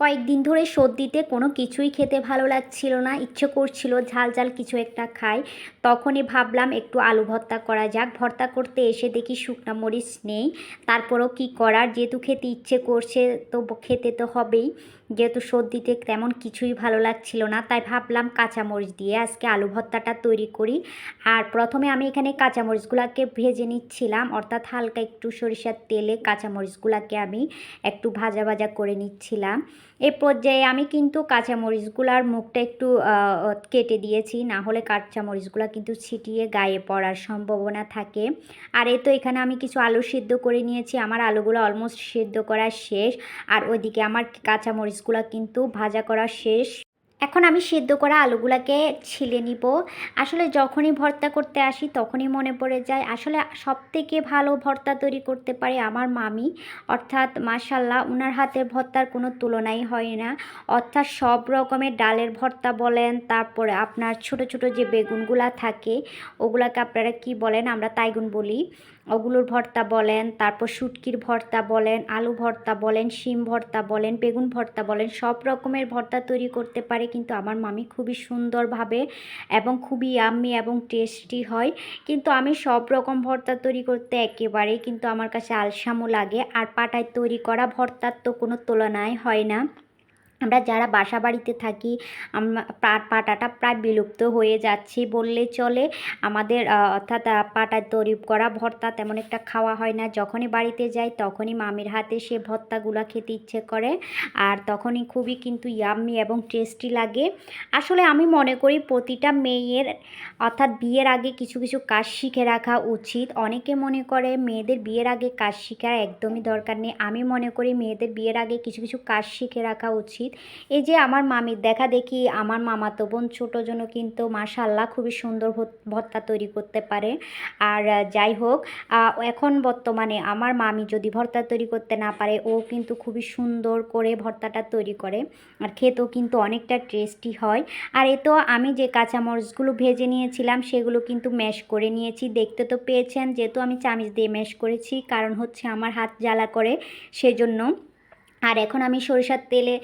কয়েকদিন ধরে সর্দিতে কোনো কিছুই খেতে ভালো লাগছিল না, ইচ্ছে করছিল ঝাল ঝাল কিছু একটা খাই। তখনই ভাবলাম একটু আলু ভর্তা করা যাক। ভর্তা করতে এসে দেখি শুকনা মরিচ নেই, তারপরও কি করার? যেহেতু খেতে ইচ্ছে করছে তো খেতে তো হবেই। যেহেতু সর্দিতে তেমন কিছুই ভালো লাগছিল না, তাই ভাবলাম কাঁচামরিচ দিয়ে আজকে আলু ভর্তাটা তৈরি করি। আর প্রথমে আমি এখানে কাঁচামরিচগুলোকে ভেজে নিচ্ছিলাম, অর্থাৎ হালকা একটু সরিষার তেলে কাঁচামরিচগুলোকে আমি একটু ভাজা ভাজা করে নিচ্ছিলাম। এ পর্যায়ে আমি কিন্তু কাঁচামরিচগুলার মুখটা একটু কেটে দিয়েছি, না হলে কাঁচামরিচগুলো কিন্তু ছিটিয়ে গায়ে পড়ার সম্ভাবনা থাকে। আর এই তো এখানে আমি কিছু আলু সিদ্ধ করে নিয়েছি, আমার আলুগুলো অলমোস্ট সিদ্ধ করা শেষ। আর ওইদিকে আমার কাঁচামরিচগুলো কিন্তু ভাজা করা শেষ। এখন আমি সেদ্ধ করা আলুগুলাকে ছিলে নিব। আসলে যখনই ভর্তা করতে আসি তখনই মনে পড়ে যায়, আসলে সব থেকে ভালো ভর্তা তৈরি করতে পারে আমার মামি। অর্থাৎ মাসাল্লাহ ওনার হাতের ভর্তার কোনো তুলনাই হয় না। অর্থাৎ সব রকমের ডালের ভর্তা বলেন, তারপরে আপনার ছোট ছোট যে বেগুনগুলা থাকে, ওগুলাকে আপনারা কি বলেন আমরা তাইগুন বলি। ওগুলোর ভর্তা বলেন, তারপর শুটকির ভর্তা বলেন, আলু ভর্তা বলেন, শিম ভর্তা বলেন, বেগুন ভর্তা বলেন, সব রকমের ভর্তা তৈরি করতে পারে কিন্তু আমার মামি খুবই সুন্দরভাবে এবং খুবই আম্মি এবং টেস্টি হয়। কিন্তু আমি সব রকম ভর্তা তৈরি করতে একেবারেই কিন্তু আমার কাছে আলসামও লাগে, আর পাটায় তৈরি করা ভর্তার তো কোনো তুলনায় হয় না। আমরা যারা বাসা বাড়িতে থাকি পাটাটা প্রায় বিলুপ্ত হয়ে যাচ্ছে বললে চলে। আমাদের অর্থাৎ পাটায় তৈরি করা ভর্তা তেমন একটা খাওয়া হয় না। যখনই বাড়িতে যাই, তখনই মামির হাতে সে ভর্তাগুলো খেতে ইচ্ছে করে। আর তখনই খুবই কিন্তু ইয়াম্মি এবং টেস্টি লাগে। আসলে আমি মনে করি প্রতিটা মেয়ের, অর্থাৎ বিয়ের আগে কিছু কিছু কাজ শিখে রাখা উচিত। অনেকে মনে করে মেয়েদের বিয়ের আগে কাজ শেখার একদমই দরকার নেই। আমি মনে করি মেয়েদের বিয়ের আগে কিছু কিছু কাজ শিখে রাখা উচিত। এই যে আমার মামির দেখা দেখি, আমার মামাতো বোন ছোটো জন্য কিন্তু মাশাল্লাহ খুবই সুন্দর ভর্তা তৈরি করতে পারে। আর যাই হোক এখন বর্তমানে আমার মামি যদি ভর্তা তৈরি করতে না পারে, ও কিন্তু খুবই সুন্দর করে ভর্তাটা তৈরি করে। আর খেতেও কিন্তু অনেকটা টেস্টি হয়। আর এ তো আমি যে কাঁচামরিচগুলো ভেজে নিয়েছিলাম, সেগুলো কিন্তু ম্যাশ করে নিয়েছি। দেখতে তো পেয়েছেন, যেহেতু আমি চামিচ দিয়ে ম্যাশ করেছি, কারণ হচ্ছে আমার হাত জ্বালা করে, সেজন্য আর এখন আমি সরিষার তেলে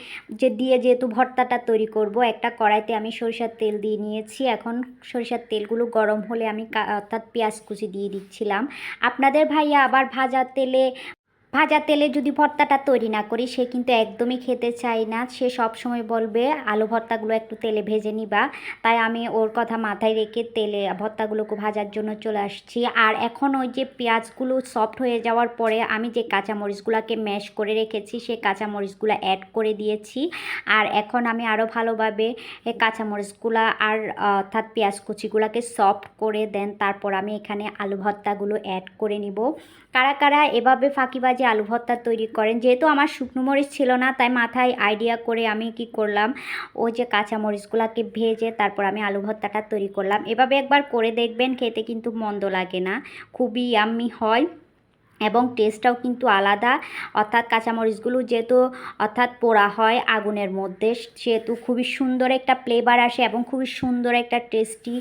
যে দিয়ে যেহেতু ভর্তাটা তৈরি করব, একটা কড়াইতে আমি সরিষার তেল দিয়ে নিয়েছি। এখন সরিষার তেলগুলো গরম হলে আমি অর্থাৎ পেঁয়াজ কুচি দিয়ে দিচ্ছিলাম। আপনাদের ভাইয়া আবার ভাজার তেলে ভাজা তেলে যদি ভর্তাটা তৈরি না করি, সে কিন্তু একদমই খেতে চায় না। সে সব সময় বলবে, আলু ভর্তাগুলো একটু তেলে ভেজে নিবা। তাই আমি ওর কথা মাথায় রেখে তেলে ভর্তাগুলোকে ভাজার জন্য চলে আসছি। আর এখন ওই যে পেঁয়াজগুলো সফট হয়ে যাওয়ার পরে আমি যে কাঁচামরিচগুলোকে ম্যাশ করে রেখেছি, সে কাঁচামরিচগুলো অ্যাড করে দিয়েছি। আর এখন আমি আরও ভালোভাবে কাঁচামরিচগুলো আর অর্থাৎ পেঁয়াজ কুচিগুলোকে সফট করে দেন। তারপর আমি এখানে আলু ভর্তাগুলো অ্যাড করে নিব। কারা কারা এভাবে ফাঁকিবাজি যে আলু ভর্তা তৈরি করেন। যেহেতু আমার শুকনো মরিচ ছিল না, তাই মাথায় আইডিয়া করে আমি কি করলাম ওই যে কাঁচা মরিচগুলোকে ভেজে তারপর আমি আলু ভর্তাটা তৈরি করলাম। এভাবে একবার করে দেখবেন, খেতে কিন্তু মন্দ লাগে না, খুবই আম্মি হয় এবং টেস্টটাও কিন্তু আলাদা। অর্থাৎ কাঁচামরিচগুলো যেহেতু, অর্থাৎ পোড়া হয় আগুনের মধ্যে, সেহেতু খুবই সুন্দর একটা ফ্লেভার আসে এবং খুবই সুন্দর একটা টেস্টি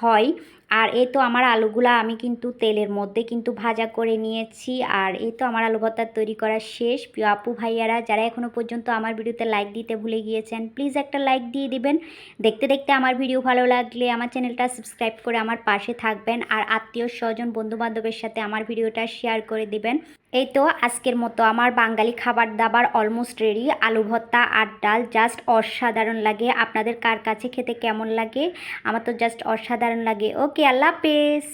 হয়। আর এই তো আমার আলুগুলা আমি কিন্তু তেলের মধ্যে কিন্তু ভাজা করে নিয়েছি। আর এই তো আমার আলু ভর্তা তৈরি করা শেষ। প্রিয় আপু ভাইয়ারা, যারা এখনও পর্যন্ত আমার ভিডিওতে লাইক দিতে ভুলে গিয়েছেন প্লিজ একটা লাইক দিয়ে দিবেন। দেখতে দেখতে আমার ভিডিও ভালো লাগলে আমার চ্যানেলটা সাবস্ক্রাইব করে আমার পাশে থাকবেন। আর আত্মীয় স্বজন, বন্ধুবান্ধবের সাথে আমার ভিডিওটা শেয়ার করে দিবেন। এই তো আজকের মতো। আমার বাঙালি খাবার দাবার অলমোস্ট রেডি আলু ভর্তা আর ডাল জাস্ট অসাধারণ লাগে। আপনাদের কার কাছে খেতে কেমন লাগে? আমার তো জাস্ট অসাধারণ লাগে। ওকে আল্লাহ হাফেজ।